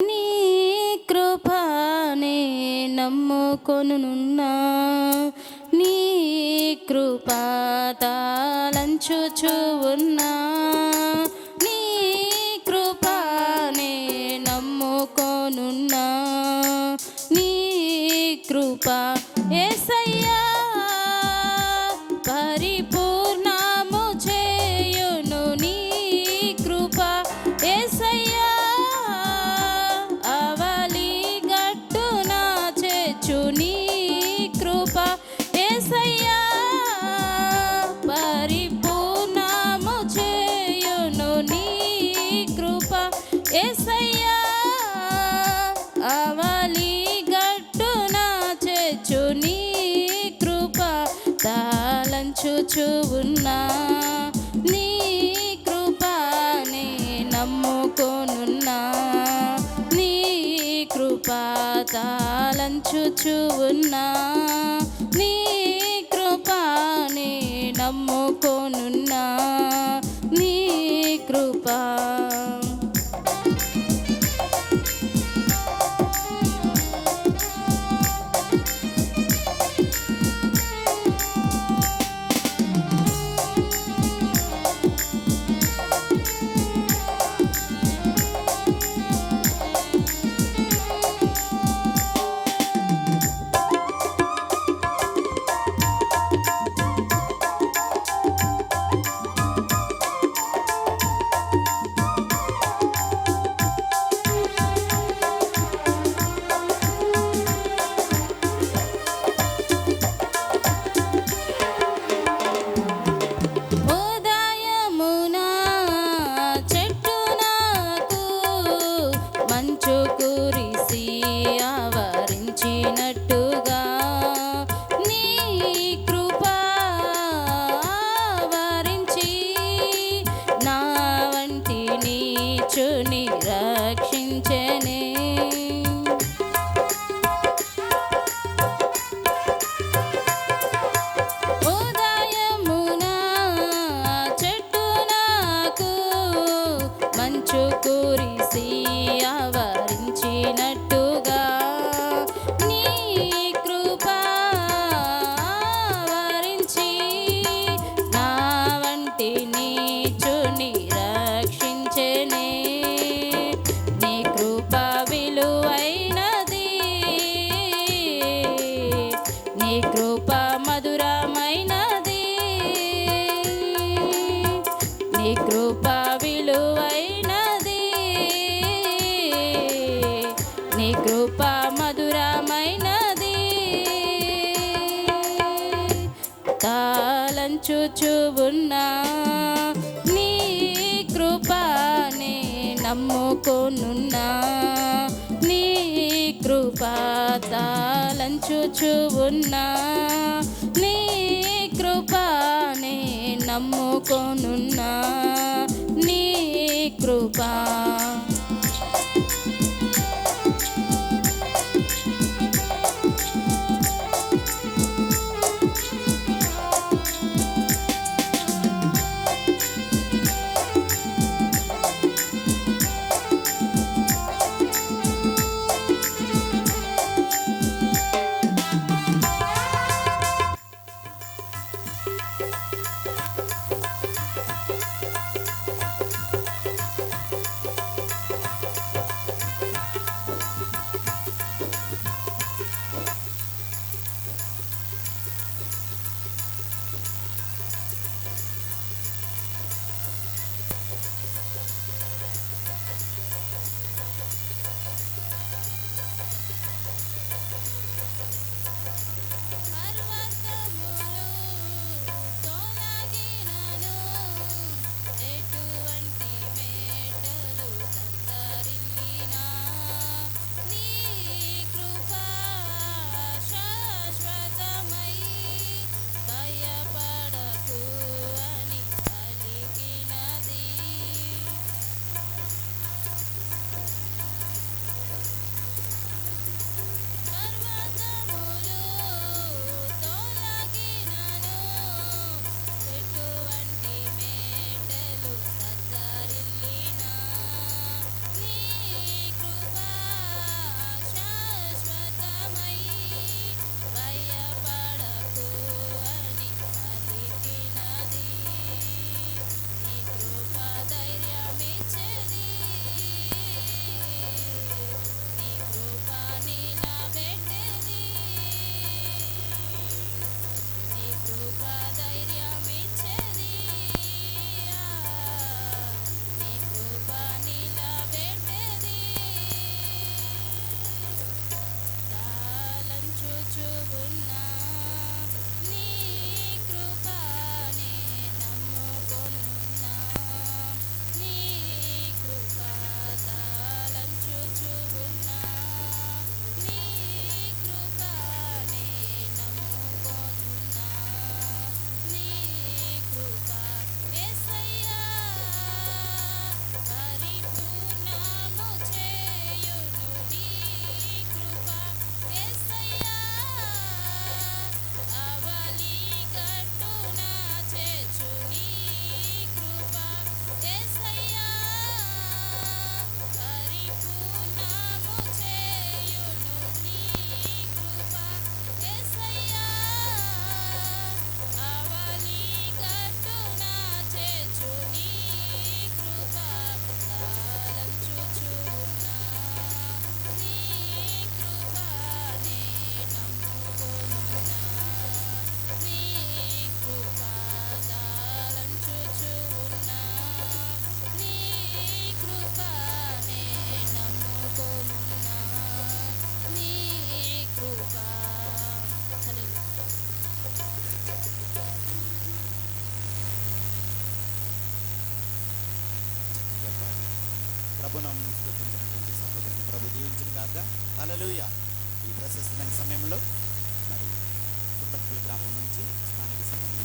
నీ కృపనే నమ్ముకొనున్నా నీ కృప తాళంచుచు ఉన్నా తాళంచుచు ఉన్నా నీ కృపనే నమ్ముకొనున్నా. నీ కృప తాళంచుచు ఉన్నా. కురిసి ఆవరించినట్టుగా నీ కృప ఆవరించి నా వంటి నీచుని రక్షించనే. ఉదయమున చెట్టు మంచు కురిసి కృప విలువైనది. నీ కృప మధురమైనది. తాళంచుచున్నా నీ కృపనే నమ్ముకొనున్నా నీ కృప తాళంచుచున్నా నీ కృపనే నమ్ముకొను ప్రభునం స్థుతించినటువంటి సహోదరుని ప్రభు దీవించిన కాక అలలుయ ఈ ప్రశస్తమైన సమయంలో మరి కుండపల్లి గ్రామం నుంచి